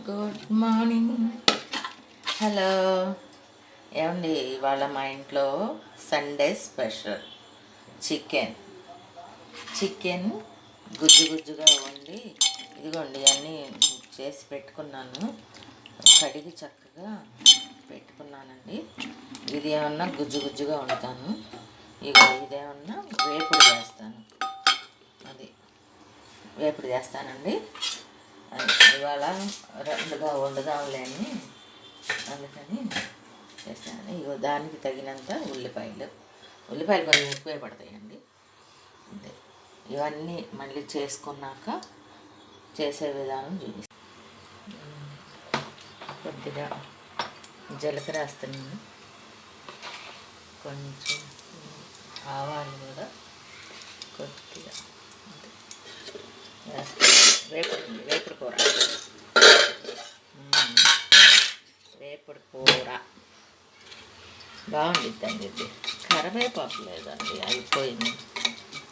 Good morning hello ఏమండి ఇవాళ మా ఇంట్లో సండే స్పెషల్ చికెన్ చికెన్ గుజ్జు గుజ్జుగా వండి ఇదిగోండి అన్నీ చేసి పెట్టుకున్నాను. కడిగి చక్కగా పెట్టుకున్నానండి. ఇది ఏమన్నా గుజ్జు గుజ్జుగా వండుతాను. ఇక ఇదేమన్నా వేపుడు చేస్తాను అది. వేపుడు చేస్తానండి ఇవాళ రెండుగా వండుదాంలే అని అందుకని చేస్తాను ఇగో దానికి తగినంత ఉల్లిపాయలు. ఉల్లిపాయలు కొంచెం ఎక్కువే పడతాయండి. అంతే. ఇవన్నీ మళ్ళీ చేసుకున్నాక చేసే విధానం చూపిస్తాను కొద్దిగా జీలకర్ర వేస్తున్నాను. కొంచెం ఆవాలు కూడా కొద్దిగా అంతే. వేస్తాను వేపుడు వేపుడు కూర మ్మ్. వేపుడు కూర బాగుండిద్దండి. ఇది కరివేపాకు లేదండి అయిపోయింది.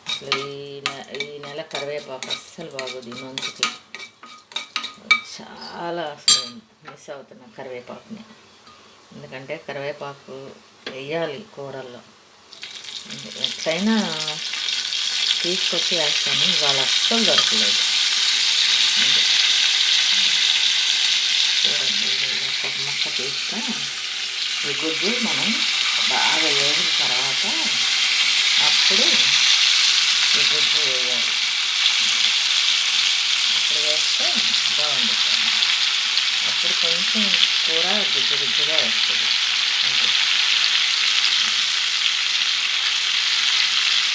అసలు ఈ నె ఈ నెల కరివేపాకు అస్సలు బాగోదు ఈ మంచుకి చాలా అసలు మిస్ అవుతున్నా కరివేపాకుని. ఎందుకంటే కరివేపాకు వేయాలి కూరల్లో. ఎట్లయినా తీసుకొచ్చి వేస్తాను ఇవాళ అస్సలు దొరకలేదు. చూడండి మొక్క తీస్తా. ఈ గుడ్డు మనం బాగా వేగిన తర్వాత అప్పుడు ఈ గుడ్డు వేయాలి అప్పుడు వేస్తే బాగుంటుంది. అప్పుడు కొంచెం కూర గుజ్జు గుజ్జుగా వస్తుంది. అంతే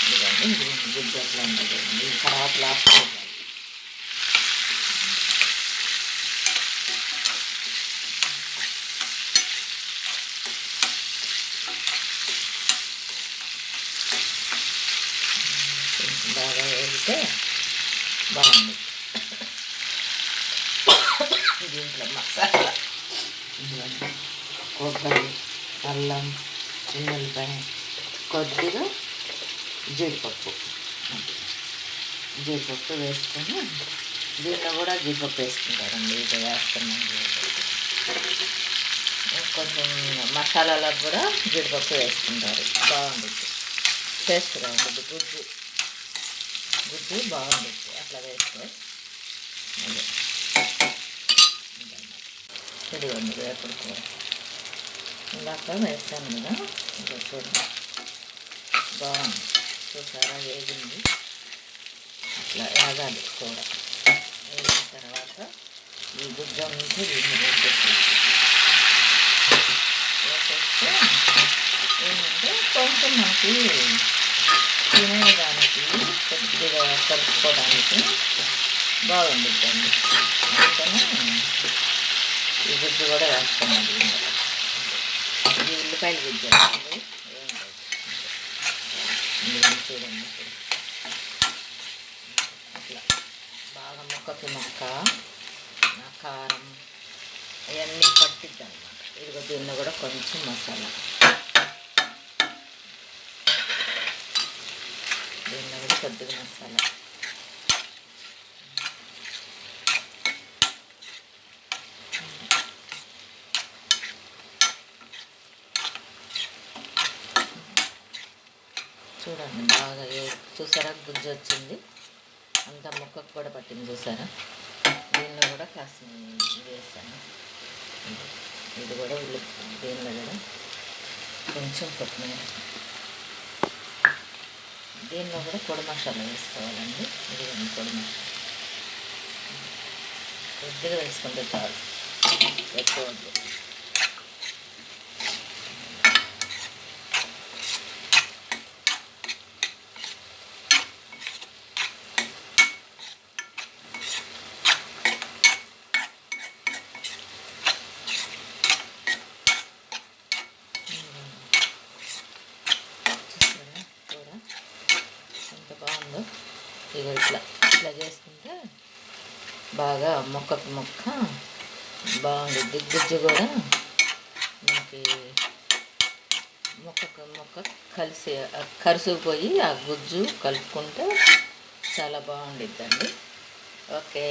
ఇదిగోండి గుజ్జు అట్లా ఉండదు తర్వాత లాస్ట్ వేయాలి కొంచెం బాగా వేస్తే బాగుంది. దీంట్లో మసాలా కొబ్బరి అల్లం చిన్నెల్లిపాయ కొద్దిగా జీడిపప్పు. జీడిపప్పు వేసుకొని దీంట్లో కూడా జీడిపప్పు వేసుకుంటారండి ఇది వేస్తున్నాం కొంచెం మసాలాలకు కూడా జీడిపప్పు వేసుకుంటారు. బాగుంటుంది టేస్ట్గా ఉంటుంది గుడ్డు గుజ్జు బాగుంటుంది అట్లా వేస్తే. అదే. ఇదిగోండి వేపుడు కూర. ఇందాక వేస్తాను కదా ఇంకా చూడండి. బాగుంది. చూసారా వేగింది. అట్లా వేగాలి కూర. వేగిన తర్వాత ఈ గుజ్జ నుంచి దీన్ని వేసేసి వేసేస్తే ఏంటంటే కొంచెం మనకి తినేదానికి కొద్దిగా కలుపుకోవడానికి బాగుంటుందండి అందుకని ఈ గుజ్జు కూడా వేస్తున్నాను ఇది ఉల్లిపాయల గుజ్జు అండి చూడండి అట్లా బాగా ముక్కకి ముక్క కారం అవన్నీ పట్టిద్ది అనమాట ఇదిగో దీన్ని కూడా కొంచెం మసాలా దీనిలో కూడా కొద్దిగా మసాలా. చూడండి బాగా చూసారా? గుజ్జు వచ్చింది. అంత ముక్కకు కూడా పట్టింది చూసారా? దీనిలో కూడా కాస్త వేసాను. ఇది కూడా ఉల్లి దీనిలో కూడా కొంచెం కొత్తిమీర. దీనిలో కూడా పొడి మసాలా వేసుకోవాలండి. ఇది పొడి మసాలా. కొద్దిగా వేసుకుంటే చాలు. ఎక్కువ వద్దు చూసారా కూర ఎంత బాగుందో ఇక ఇట్లా ఇట్లా చేసుకుంటే బాగా మొక్కకు మొక్క బాగుంటుంది గుజ్జు కూడా మనకి మొక్కకు మొక్క కలిసి కరుసుకుపోయి ఆ గుజ్జు కలుపుకుంటే చాలా బాగుండిద్దండి. ఓకే.